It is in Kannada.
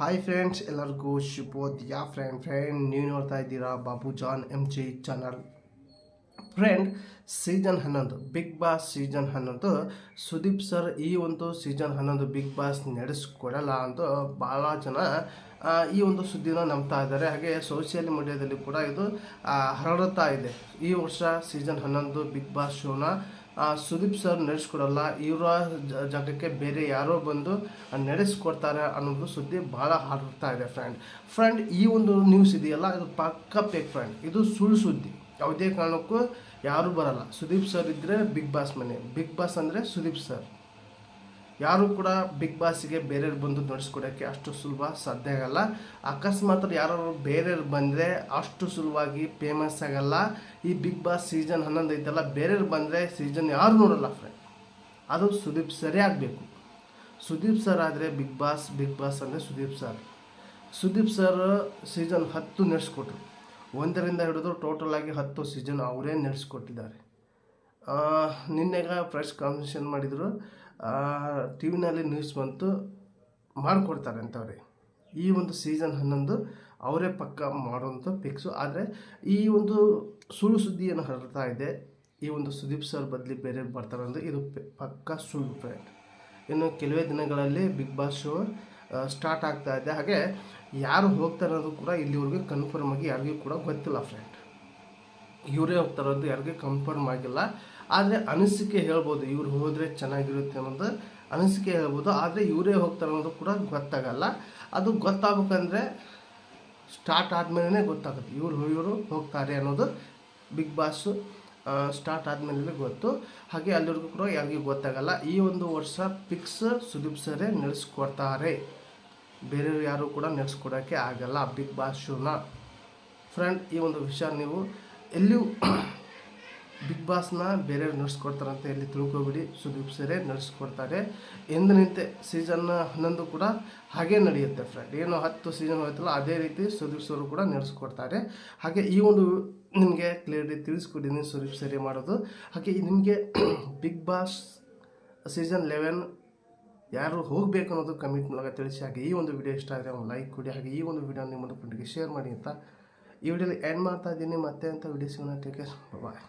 ಹಾಯ್ ಫ್ರೆಂಡ್ಸ್ ಎಲ್ಲರಿಗೂ ಶುಭೋದಯ ಫ್ರೆಂಡ್ ಫ್ರೆಂಡ್ ನೀವು ನೋಡ್ತಾ ಇದ್ದೀರಾ Babu John M G channel friend season ಹನ್ನೊಂದು ಬಿಗ್ ಬಾಸ್ ಸೀಸನ್ ಹನ್ನೊಂದು. ಸುದೀಪ್ ಸರ್ ಈ ಒಂದು ಸೀಸನ್ ಹನ್ನೊಂದು ಬಿಗ್ ಬಾಸ್ ನಡೆಸ್ಕೊಡಲ್ಲ ಅಂತ ಭಾಳ ಜನ ಈ ಒಂದು ಸುದ್ದಿನ ನಂಬ್ತಾ ಇದ್ದಾರೆ. ಹಾಗೆ ಸೋಷಿಯಲ್ ಮೀಡಿಯಾದಲ್ಲಿ ಕೂಡ ಇದು ಹರಡುತ್ತಾ ಇದೆ. ಈ ವರ್ಷ ಸೀಸನ್ ಹನ್ನೊಂದು ಬಿಗ್ ಬಾಸ್ ಶೋನ ಸುದೀಪ್ ಸರ್ ನಡೆಸ್ಕೊಡಲ್ಲ, ಇವರ ಜಾಗಕ್ಕೆ ಬೇರೆ ಯಾರೋ ಬಂದು ನಡೆಸ್ಕೊಡ್ತಾರೆ ಅನ್ನೋದು ಸುದ್ದಿ ಭಾಳ ಹರಡ್ತಾ ಇದೆ ಫ್ರೆಂಡ್ ಫ್ರೆಂಡ್ ಈ ಒಂದು ನ್ಯೂಸ್ ಇದೆಯಲ್ಲ, ಇದು ಪಕ್ಕ ಪೇಕ್ ಫ್ರೆಂಡ್ ಇದು ಸುಳ್ಳು ಸುದ್ದಿ. ಯಾವುದೇ ಕಾರಣಕ್ಕೂ ಯಾರೂ ಬರಲ್ಲ. ಸುದೀಪ್ ಸರ್ ಇದ್ದರೆ ಬಿಗ್ ಬಾಸ್ ಮನೆ. ಬಿಗ್ ಬಾಸ್ ಅಂದರೆ ಸುದೀಪ್ ಸರ್ ಯಾರು ಕೂಡ ಬಿಗ್ ಬಾಸ್ಗೆ ಬೇರೆಯವ್ರು ಬಂದು ನಡೆಸ್ಕೊಡೋಕ್ಕೆ ಅಷ್ಟು ಸುಲಭ ಸಾಧ್ಯ ಆಗಲ್ಲ. ಅಕಸ್ಮಾತ್ ಯಾರು ಬೇರೆಯವ್ರು ಬಂದರೆ ಅಷ್ಟು ಸುಲಭವಾಗಿ ಫೇಮಸ್ ಆಗಲ್ಲ. ಈ ಬಿಗ್ ಬಾಸ್ ಸೀಸನ್ ಹನ್ನೊಂದು ಐತಲ್ಲ, ಬೇರೆಯವ್ರು ಬಂದರೆ ಸೀಸನ್ ಯಾರು ನೋಡಲ್ಲ ಫ್ರೆಂಡ್ ಅದು ಸುದೀಪ್ ಸರೇ ಆಗಬೇಕು. ಸುದೀಪ್ ಸರ್ ಆದರೆ ಬಿಗ್ ಬಾಸ್ ಬಿಗ್ ಬಾಸ್ ಅಂದರೆ Sudeep sir. Sudeep sir season ಹತ್ತು ನಡೆಸ್ಕೊಟ್ರು. ಒಂದರಿಂದ ಹಿಡಿದು ಟೋಟಲ್ ಆಗಿ ಹತ್ತು ಸೀಸನ್ ಅವರೇ ನಡೆಸ್ಕೊಟ್ಟಿದ್ದಾರೆ. ನಿನ್ನೆಗ ಫ್ರೆಶ್ ಕಾನ್ಫರೆನ್ಸ್ ಮಾಡಿದರು. ಟಿ ವಿನಲ್ಲಿ ನ್ಯೂಸ್ ಬಂತು, ಮಾಡಿಕೊಡ್ತಾರೆ ಅಂತವ್ರಿ. ಈ ಒಂದು ಸೀಸನ್ ಹನ್ನೊಂದು, ಅವರೇ ಪಕ್ಕ ಮಾಡುವಂಥ ಫಿಕ್ಸು ಆದರೆ ಈ ಒಂದು ಸುಳ್ಳು ಸುದ್ದಿಯನ್ನು ಹರಡ್ತಾ ಇದೆ. ಈ ಒಂದು ಸುದೀಪ್ ಸರ್ ಬದಲಿ ಬೇರೆ ಬರ್ತಾರೆ ಅಂದರೆ ಇದು ಪಕ್ಕ ಸುಳ್ಳು ಫ್ರೆಂಡ್ ಇನ್ನು ಕೆಲವೇ ದಿನಗಳಲ್ಲಿ ಬಿಗ್ ಬಾಸ್ ಶೋ ಸ್ಟಾರ್ಟ್ ಆಗ್ತಾ ಇದೆ. ಹಾಗೆ ಯಾರು ಹೋಗ್ತಾರೆ ಅನ್ನೋದು ಕೂಡ ಇಲ್ಲಿವರೆಗೆ ಕನ್ಫರ್ಮ್ ಆಗಿ ಯಾರಿಗೂ ಕೂಡ ಗೊತ್ತಿಲ್ಲ ಫ್ರೆಂಡ್ ಇವರೇ ಹೋಗ್ತಾರೋದು ಯಾರಿಗೂ ಕನ್ಫರ್ಮ್ ಆಗಿಲ್ಲ. ಆದರೆ ಅನಿಸಿಕೆ ಹೇಳ್ಬೋದು ಇವ್ರು ಹೋದರೆ ಚೆನ್ನಾಗಿರುತ್ತೆ ಅನ್ನೋದು ಅನಿಸಿಕೆ ಹೇಳ್ಬೋದು. ಆದರೆ ಇವರೇ ಹೋಗ್ತಾರೆ ಅನ್ನೋದು ಕೂಡ ಗೊತ್ತಾಗಲ್ಲ. ಅದು ಗೊತ್ತಾಗಬೇಕಂದ್ರೆ ಸ್ಟಾರ್ಟ್ ಆದಮೇಲೆ ಗೊತ್ತಾಗುತ್ತೆ ಇವ್ರು ಇವರು ಹೋಗ್ತಾರೆ ಅನ್ನೋದು ಬಿಗ್ ಬಾಸು ಸ್ಟಾರ್ಟ್ ಆದಮೇಲೆ ಗೊತ್ತು. ಹಾಗೆ ಅಲ್ಲಿವರೆಗೂ ಕೂಡ ಯಾರಿಗೂ ಗೊತ್ತಾಗಲ್ಲ. ಈ ಒಂದು ವರ್ಷ ಫಿಕ್ಸ್ ಸುದೀಪ್ ಸರೇ ನಡೆಸ್ಕೊಡ್ತಾರೆ. ಬೇರೆಯವ್ರು ಯಾರು ಕೂಡ ನಡೆಸ್ಕೊಡೋಕ್ಕೆ ಆಗಲ್ಲ ಬಿಗ್ ಬಾಸ್ ಶೂನ. ಫ್ರೆಂಡ್, ಈ ಒಂದು ವಿಷಯ ನೀವು ಎಲ್ಲಿಯೂ ಬಿಗ್ ಬಾಸ್ನ ಬೇರೆಯವ್ರು ನಡೆಸ್ಕೊಡ್ತಾರಂತೆ ಎಲ್ಲಿ ತಿಳ್ಕೊಬಿಡಿ. ಸುದೀಪ್ ಸರೇ ನಡೆಸ್ಕೊಡ್ತಾರೆ. ಎಂದಿನಂತೆ ಸೀಸನ್ ಹನ್ನೊಂದು ಕೂಡ ಹಾಗೆ ನಡೆಯುತ್ತೆ ಫ್ರೆಂಡ್ ಏನು ಹತ್ತು ಸೀಸನ್ ಹೋಯ್ತಲ್ಲ, ಅದೇ ರೀತಿ ಸುದೀಪ್ ಸರ್ ಕೂಡ ನಡೆಸ್ಕೊಡ್ತಾರೆ. ಹಾಗೆ ಈ ಒಂದು ನಿಮಗೆ ಕ್ಲಿಯರ್ಲಿ ತಿಳಿಸ್ಕೊಟ್ಟಿದ್ದೀನಿ ಸುದೀಪ್ ಸರಿ ಮಾಡೋದು. ಹಾಗೆ ನಿಮಗೆ ಬಿಗ್ ಬಾಸ್ ಸೀಸನ್ ಲೆವೆನ್ ಯಾರು ಹೋಗಬೇಕು ಅನ್ನೋದು ಕಮೆಂಟ್ ಮೂಲಕ ತಿಳಿಸಿ. ಹಾಗೆ ಈ ಒಂದು ವಿಡಿಯೋ ಇಷ್ಟ ಆದರೆ ಒಂದು ಲೈಕ್ ಕೊಡಿ. ಹಾಗೆ ಈ ಒಂದು ವಿಡಿಯೋ ನಿಮ್ಮ ಫ್ರೆಂಡ್ಗೆ ಶೇರ್ ಮಾಡಿ ಅಂತ ಈ ವಿಡಿಯೋಲಿ ಎಂಡ್ ಮಾಡ್ತಾ ಇದ್ದೀನಿ. ಮತ್ತೆ ಅಂತ ವಿಡಿಯೋ ಸಿಗೋಣ ಟೇಕ್ ಕೇರ್ ಬಾಯ್